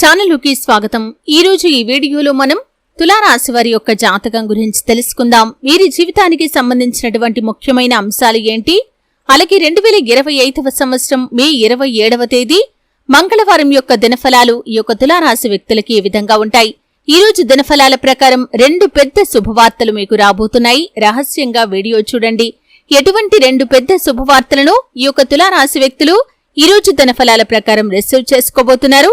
ఛానలుకి స్వాగతం. ఈ రోజు ఈ వీడియోలో మనం తులారాశి వారి యొక్క జాతకం గురించి తెలుసుకుందాం. వీరి జీవితానికి సంబంధించినటువంటి ముఖ్యమైన అంశాలు ఏంటి? అలాగే రెండు వేల ఇరవై ఐదవ సంవత్సరం మే ఇరవై ఏడవ తేదీ మంగళవారం యొక్క దినఫలాలు ఈ యొక్క తులారాశి వ్యక్తులకి ఏ విధంగా ఉంటాయి? ఈ రోజు దినఫలాల ప్రకారం రెండు పెద్ద శుభవార్తలు మీకు రాబోతున్నాయి. రహస్యంగా వీడియో చూడండి. ఎటువంటి రెండు పెద్ద శుభవార్తలను ఈ యొక్క తులారాశి వ్యక్తులు ఈ రోజు దినఫలాల ప్రకారం receive చేసుకోబోతున్నారు?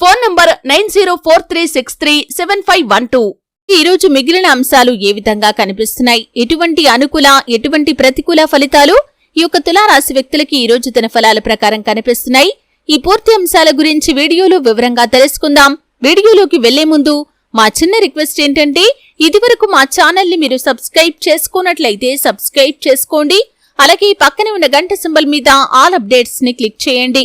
Phone number nine zero four three six three seven five one two. ఈరోజు మిగిలిన అంశాలు ఏ విధంగా కనిపిస్తున్నాయి? ఎటువంటి అనుకూల ఎటువంటి ప్రతికూల ఫలితాలు? ఈ యొక్క తులారాశి వ్యక్తులకి ఈరోజు తన ఫలాల ప్రకారం కనిపిస్తున్నాయి. ఈ పూర్తి అంశాల గురించి వీడియోలో వివరంగా తెలుసుకుందాం. వీడియోలోకి వెళ్ళే ముందు మా చిన్న రిక్వెస్ట్ ఏంటంటే ఇదివరకు మా ఛానల్ని మీరు సబ్స్క్రైబ్ చేసుకున్నట్లయితే సబ్స్క్రైబ్ చేసుకోండి. అలాగే పక్కనే ఉన్న గంట సింబల్ మీద ఆల్ అప్డేట్స్ని క్లిక్ చేయండి.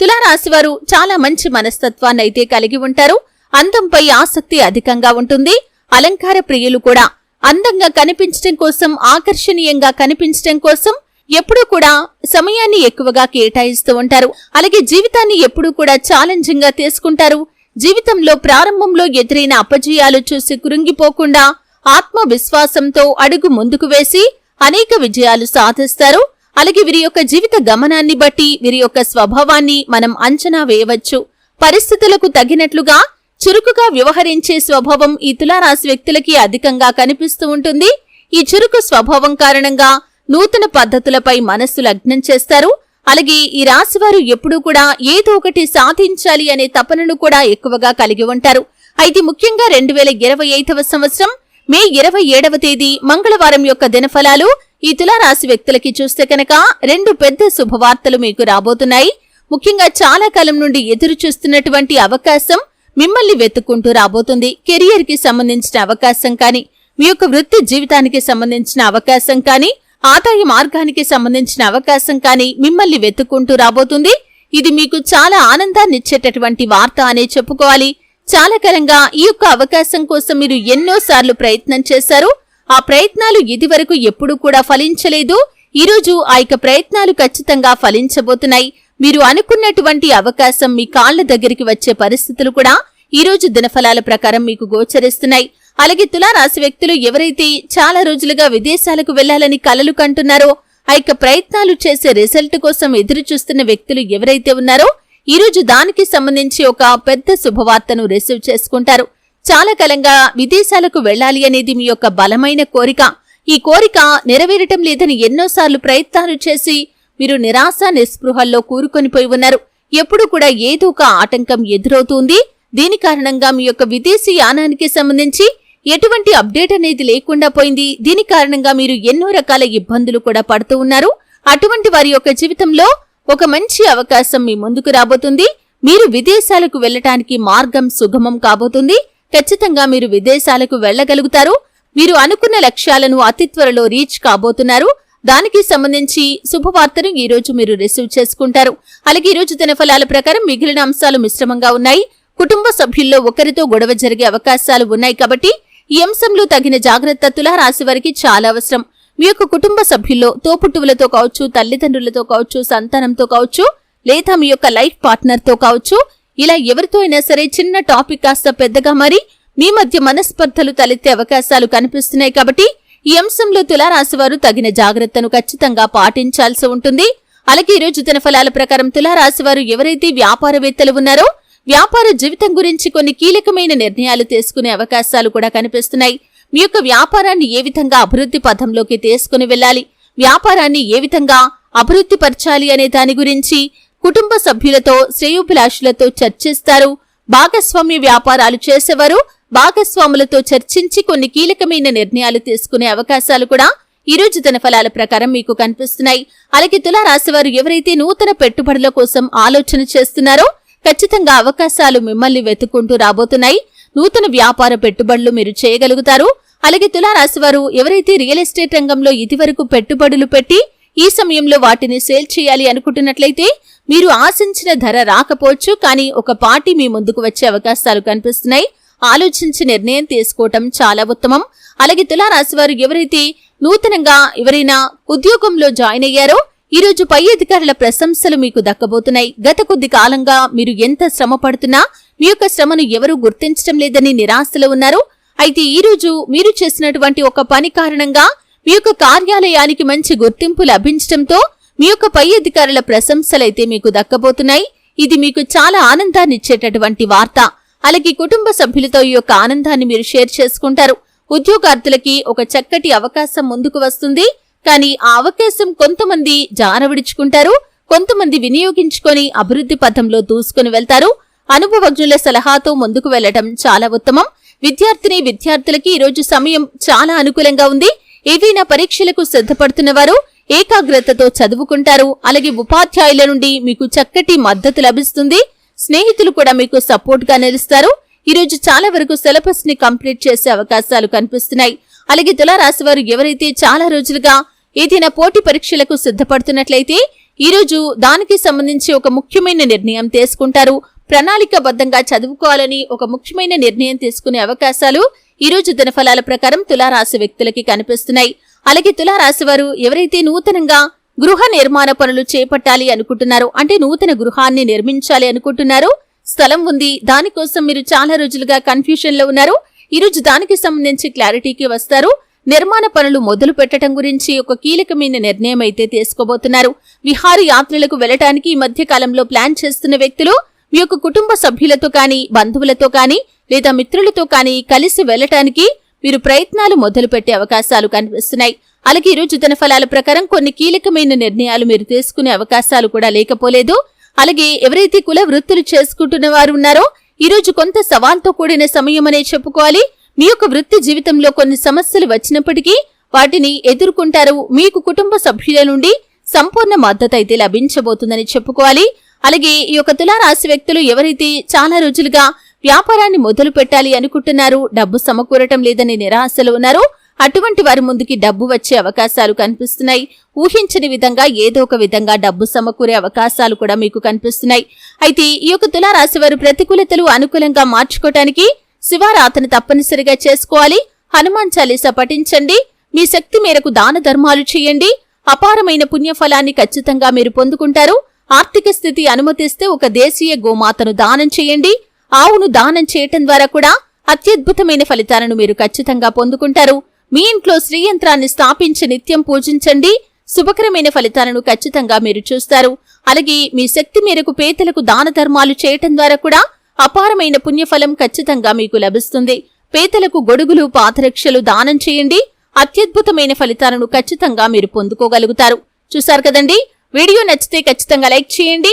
తులారాశివారు చాలా మంచి మనస్తత్వాన్ని అయితే కలిగి ఉంటారు. అందంపై ఆసక్తి అధికంగా ఉంటుంది. అలంకార ప్రియులు కూడా అందంగా కనిపించటం కోసం ఆకర్షణీయంగా కనిపించటం కోసం ఎప్పుడూ కూడా సమయాన్ని ఎక్కువగా కేటాయిస్తూ ఉంటారు. అలాగే జీవితాన్ని ఎప్పుడూ కూడా ఛాలెంజింగ్గా తీసుకుంటారు. జీవితంలో ప్రారంభంలో ఎదురైన అపజయాలు చూసి కృంగిపోకుండా ఆత్మవిశ్వాసంతో అడుగు ముందుకు వేసి అనేక విజయాలు సాధిస్తారు. అలాగే వీరి యొక్క జీవిత గమనాన్ని బట్టి వీరి యొక్క స్వభావాన్ని మనం అంచనా వేయవచ్చు. పరిస్థితులకు తగినట్లుగా చురుకుగా వ్యవహరించే స్వభావం ఈ తులారాశి వ్యక్తులకి అధికంగా కనిపిస్తూ ఉంటుంది. ఈ చురుకు స్వభావం కారణంగా నూతన పద్ధతులపై మనస్సు లగ్నం చేస్తారు. అలాగే ఈ రాశివారు ఎప్పుడూ కూడా ఏదో ఒకటి సాధించాలి అనే తపనను కూడా ఎక్కువగా కలిగి ఉంటారు. అయితే ముఖ్యంగా రెండు వేల ఇరవై ఐదవ సంవత్సరం మే ఇరవై ఏడవ తేదీ మంగళవారం యొక్క దినఫలాలు ఈ తులారాశి వ్యక్తులకి చూస్తే కనుక రెండు పెద్ద శుభవార్తలు మీకు రాబోతున్నాయి. ముఖ్యంగా చాలా కాలం నుండి ఎదురు చూస్తున్నటువంటి అవకాశం మిమ్మల్ని వెతుక్కుంటూ రాబోతుంది. కెరియర్కి సంబంధించిన అవకాశం కానీ మీ యొక్క వృత్తి జీవితానికి సంబంధించిన అవకాశం కానీ ఆదాయ మార్గానికి సంబంధించిన అవకాశం కానీ మిమ్మల్ని వెతుక్కుంటూ రాబోతుంది. ఇది మీకు చాలా ఆనందాన్ని ఇచ్చేటటువంటి వార్త అనే చెప్పుకోవాలి. చాలా కాలంగా ఈ యొక్క అవకాశం కోసం మీరు ఎన్నోసార్లు ప్రయత్నం చేశారు. ఆ ప్రయత్నాలు ఇదివరకు ఎప్పుడూ కూడా ఫలించలేదు. ఈరోజు ఆ యొక్క ప్రయత్నాలు ఖచ్చితంగా ఫలించబోతున్నాయి. మీరు అనుకున్నటువంటి అవకాశం మీ కాళ్ళ దగ్గరికి వచ్చే పరిస్థితులు కూడా ఈరోజు దినఫలాల ప్రకారం మీకు గోచరిస్తున్నాయి. అలాగే తులారాశి వ్యక్తులు ఎవరైతే చాలా రోజులుగా విదేశాలకు వెళ్ళాలని కలలు కంటున్నారో ఆ యొక్క ప్రయత్నాలు చేసే రిజల్ట్ కోసం ఎదురు చూస్తున్న వ్యక్తులు ఎవరైతే ఉన్నారో ఈ రోజు దానికి సంబంధించి ఒక పెద్ద శుభవార్తను రిసీవ్ చేసుకుంటారు. చాలా కాలంగా విదేశాలకు వెళ్ళాలి అనేది మీ యొక్క బలమైన కోరిక. ఈ కోరిక నెరవేరటం లేదని ఎన్నోసార్లు ప్రయత్నాలు చేసి మీరు నిరాశ నిస్పృహల్లో కూరుకొనిపోయి ఉన్నారు. ఎప్పుడు కూడా ఏదో ఒక ఆటంకం ఎదురవుతుంది. దీని కారణంగా మీ యొక్క విదేశీ యానానికి సంబంధించి ఎటువంటి అప్డేట్ అనేది లేకుండా పోయింది. దీని కారణంగా మీరు ఎన్నో రకాల ఇబ్బందులు కూడా పడుతూ ఉన్నారు. అటువంటి వారి యొక్క జీవితంలో ఒక మంచి అవకాశం మీ ముందుకు రాబోతుంది. మీరు విదేశాలకు వెళ్ళటానికి మార్గం సుగమం కాబోతుంది. ఖచ్చితంగా మీరు విదేశాలకు వెళ్ళగలుగుతారు మీరు అనుకున్న లక్ష్యాలను అతి త్వరలో రీచ్ కాబోతున్నారు. దానికి సంబంధించి శుభవార్తను ఈ రోజు మీరు రిసీవ్ చేసుకుంటారు. అలాగే ఈ రోజు దినఫలాల ప్రకారం మిగిలిన అంశాలు మిశ్రమంగా ఉన్నాయి. కుటుంబ సభ్యుల్లో ఒకరితో గొడవ జరిగే అవకాశాలు ఉన్నాయి కాబట్టి ఈ అంశంలో తగిన జాగ్రత్త తులారాశి వారికి చాలా అవసరం. మీ యొక్క కుటుంబ సభ్యుల్లో తోపుట్టువులతో కావచ్చు తల్లిదండ్రులతో కావచ్చు సంతానంతో కావచ్చు లేదా మీ యొక్క లైఫ్ పార్ట్నర్తో కావచ్చు ఇలా ఎవరితో అయినా సరే చిన్న టాపిక్ కాస్త పెద్దగా మారి మీ మధ్య మనస్పర్ధలు తలెత్తే అవకాశాలు కనిపిస్తున్నాయి కాబట్టి ఈ అంశంలో తులారాశి వారు తగిన జాగ్రత్తను ఖచ్చితంగా పాటించాల్సి ఉంటుంది. అలాగే ఈరోజు దిన ఫలాల ప్రకారం తులారాశి వారు ఎవరైతే వ్యాపారవేత్తలు ఉన్నారో వ్యాపార జీవితం గురించి కొన్ని కీలకమైన నిర్ణయాలు తీసుకునే అవకాశాలు కూడా కనిపిస్తున్నాయి. మీ యొక్క వ్యాపారాన్ని ఏ విధంగా అభివృద్ధి పథంలోకి తీసుకుని వెళ్ళాలి? వ్యాపారాన్ని ఏ విధంగా అభివృద్ధి పరచాలి అనే దాని గురించి కుటుంబ సభ్యులతో శ్రేయోభిలాషులతో చర్చిస్తారు. భాగస్వామ్య వ్యాపారాలు చేసేవారు భాగస్వాములతో చర్చించి కొన్ని కీలకమైన నిర్ణయాలు తీసుకునే అవకాశాలు కూడా ఈ రోజు తన ఫలాల ప్రకారం మీకు కనిపిస్తున్నాయి. అలాగే తులారాశి వారు ఎవరైతే నూతన పెట్టుబడుల కోసం ఆలోచన చేస్తున్నారో ఖచ్చితంగా అవకాశాలు మిమ్మల్ని వెతుక్కుంటూ రాబోతున్నాయి. నూతన వ్యాపార పెట్టుబడులు మీరు చేయగలుగుతారు. అలాగే తులారాశి వారు ఎవరైతే రియల్ ఎస్టేట్ రంగంలో ఇదివరకు పెట్టుబడులు పెట్టి ఈ సమయంలో వాటిని సేల్ చేయాలి అనుకుంటున్నట్లయితే మీరు ఆశించిన ధర రాకపోవచ్చు కానీ ఒక పార్టీ మీ ముందుకు వచ్చే అవకాశాలు కనిపిస్తున్నాయి. ఆలోచించి నిర్ణయం తీసుకోవటం చాలా ఉత్తమం. అలాగే తులారాశి వారు ఎవరైతే నూతనంగా ఎవరైనా ఉద్యోగంలో జాయిన్ అయ్యారో ఈ రోజు పై అధికారుల ప్రశంసలు మీకు దక్కబోతున్నాయి. గత కొద్ది కాలంగా మీరు ఎంత శ్రమ పడుతున్నా మీ యొక్క శ్రమను ఎవరూ గుర్తించడం లేదని నిరాశలో ఉన్నారు. అయితే ఈరోజు మీరు చేసినటువంటి ఒక పని కారణంగా మీ యొక్క కార్యాలయానికి మంచి గుర్తింపు లభించడంతో మీ యొక్క పై అధికారుల ప్రశంసలైతే మీకు దక్కబోతున్నాయి. ఇది మీకు చాలా ఆనందాన్ని ఇచ్చేటటువంటి వార్త. అలాగే కుటుంబ సభ్యులతో ఈ యొక్క ఆనందాన్ని మీరు షేర్ చేసుకుంటారు. ఉద్యోగార్థులకి ఒక చక్కటి అవకాశం ముందుకు వస్తుంది. కానీ ఆ అవకాశం కొంతమంది జానవిడుచుకుంటారు కొంతమంది వినియోగించుకొని అభివృద్ధి పథంలో దూసుకుని వెళ్తారు. అనుభవజ్ఞుల సలహాతో ముందుకు వెళ్ళడం చాలా ఉత్తమం. విద్యార్థిని విద్యార్థులకి ఈరోజు సమయం చాలా అనుకూలంగా ఉంది. ఏవైనా పరీక్షలకు సిద్ధపడుతున్న వారు ఏకాగ్రతతో చదువుకుంటారు. అలాగే ఉపాధ్యాయుల నుండి మీకు చక్కటి మద్దతు లభిస్తుంది. స్నేహితులు కూడా మీకు సపోర్ట్గా నిలుస్తారు. ఈరోజు చాలా వరకు సిలబస్ని కంప్లీట్ చేసే అవకాశాలు కనిపిస్తున్నాయి. అలాగే తులారాశి వారు ఎవరైతే చాలా రోజులుగా ఏదైనా పోటీ పరీక్షలకు సిద్ధపడుతున్నట్లయితే ఈ రోజు దానికి సంబంధించి ఒక ముఖ్యమైన నిర్ణయం తీసుకుంటారు. ప్రణాళికబద్ధంగా చదువుకోవాలని ఒక ముఖ్యమైన నిర్ణయం తీసుకునే అవకాశాలు ఈ రోజు దినఫలాల ప్రకారం తులారాశి వ్యక్తులకి కనిపిస్తున్నాయి. అలాగే తులారాశి వారు ఎవరైతే నూతనంగా గృహ నిర్మాణ పనులు చేపట్టాలి అనుకుంటున్నారో అంటే నూతన గృహాన్ని నిర్మించాలి అనుకుంటున్నారు స్థలం ఉంది. దానికోసం మీరు చాలా రోజులుగా కన్ఫ్యూషన్లో ఉన్నారు. ఈ రోజు దానికి సంబంధించి క్లారిటీకి వస్తారు. నిర్మాణ పనులు మొదలు పెట్టడం గురించి ఒక కీలకమైన నిర్ణయం అయితే తీసుకోబోతున్నారు. విహార యాత్రలకు వెళ్ళడానికి ఈ మధ్య కాలంలో ప్లాన్ చేస్తున్న వ్యక్తులు మీ యొక్క కుటుంబ సభ్యులతో కానీ బంధువులతో కానీ లేదా మిత్రులతో కానీ కలిసి వెళ్ళటానికి మీరు ప్రయత్నాలు మొదలుపెట్టే అవకాశాలు కనిపిస్తున్నాయి. అలాగే ఈ రోజు ధన ఫలాల ప్రకారం కొన్ని కీలకమైన నిర్ణయాలు మీరు తీసుకునే అవకాశాలు కూడా లేకపోలేదు. అలాగే ఎవరైతే కుల వృత్తులు చేసుకుంటున్న వారు ఉన్నారో ఈ రోజు కొంత సవాల్తో కూడిన సమయం అనే చెప్పుకోవాలి. మీ యొక్క వృత్తి జీవితంలో కొన్ని సమస్యలు వచ్చినప్పటికీ వాటిని ఎదుర్కొంటారు. మీకు కుటుంబ సభ్యుల నుండి సంపూర్ణ మద్దతు అయితే లభించబోతుందని చెప్పుకోవాలి. అలాగే ఈ యొక్క తులారాశి వ్యక్తులు ఎవరైతే చాలా రోజులుగా వ్యాపారాన్ని మొదలు పెట్టాలి అనుకుంటున్నారు. డబ్బు సమకూరటం లేదని నిరాశలు ఉన్నారు. అటువంటి వారి ముందుకి డబ్బు వచ్చే అవకాశాలు కనిపిస్తున్నాయి. ఊహించని విధంగా ఏదో ఒక విధంగా డబ్బు సమకూరే అవకాశాలు కూడా మీకు కనిపిస్తున్నాయి. అయితే ఈ యొక్క తులారాశి వారు ప్రతికూలతలు అనుకూలంగా మార్చుకోవటానికి శివారాధన తప్పనిసరిగా చేసుకోవాలి. హనుమాన్ చాలీసా పఠించండి. మీ శక్తి మేరకు దాన ధర్మాలు చేయండి. అపారమైన పుణ్యఫలాన్ని ఖచ్చితంగా మీరు పొందుకుంటారు. ఆర్థిక స్థితి అనుమతిస్తే ఒక దేశీయ గోమాతను దానం చేయండి. ఆవును దానం చేయటం ద్వారా కూడా అత్యద్భుతమైన ఫలితాలను మీరు ఖచ్చితంగా పొందుకుంటారు. మీ ఇంట్లో శ్రీయంత్రాన్ని స్థాపించి నిత్యం పూజించండి. శుభకరమైన ఫలితాలను ఖచ్చితంగా మీరు చూస్తారు. అలాగే మీ శక్తి మేరకు పేదలకు దాన ధర్మాలు చేయటం ద్వారా కూడా అపారమైన పుణ్యఫలం ఖచ్చితంగా మీకు లభిస్తుంది. పేదలకు గొడుగులు పాతరక్షలు దానం చేయండి. అత్యద్భుతమైన ఫలితాలను ఖచ్చితంగా మీరు పొందుకోగలుగుతారు. చూశారు కదండి? వీడియో నచ్చితే ఖచ్చితంగా లైక్ చేయండి.